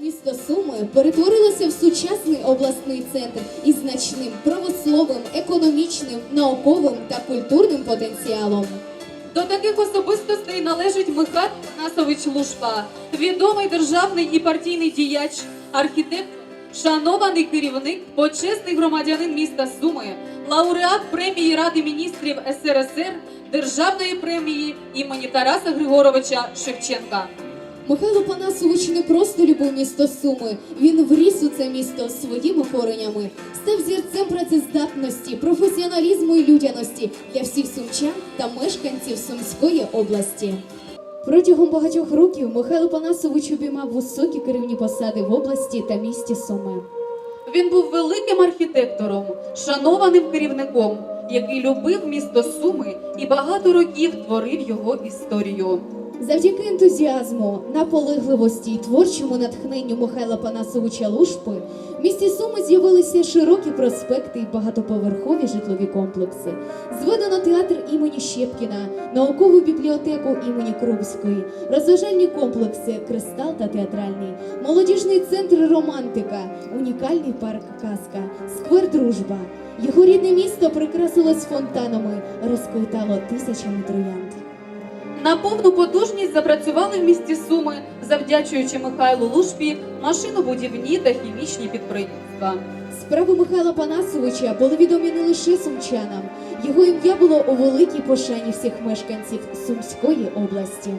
Місто Суми перетворилося в сучасний обласний центр із значним промисловим, економічним, науковим та культурним потенціалом. До таких особистостей належить Михайло Насович Лушпа, відомий державний і партійний діяч, архітектор, шанований керівник, почесний громадянин міста Суми, лауреат премії Ради міністрів СРСР, державної премії імені Тараса Григоровича Шевченка. Михайло Панасович не просто любив місто Суми, він вріс у це місто своїми коренями, став зірцем працездатності, професіоналізму і людяності для всіх сумчан та мешканців Сумської області. Протягом багатьох років Михайло Панасович обіймав високі керівні посади в області та місті Суми. Він був великим архітектором, шанованим керівником, який любив місто Суми і багато років творив його історію. Завдяки ентузіазму, наполегливості й творчому натхненню Михайла Панасовича Лушпи в місті Суми з'явилися широкі проспекти й багатоповерхові житлові комплекси. Зведено театр імені Щепкіна, наукову бібліотеку імені Крупської, розважальні комплекси Кристал та театральний, молодіжний центр Романтика, унікальний парк Казка, сквер Дружба. Його рідне місто прикрасилось фонтанами, розквітало тисячами троянд. На повну потужність запрацювали в місті Суми, завдячуючи Михайлу Лушпі машинобудівні та хімічні підприємства. Справи Михайла Панасовича були відомі не лише сумчанам. Його ім'я було у великій пошані всіх мешканців Сумської області.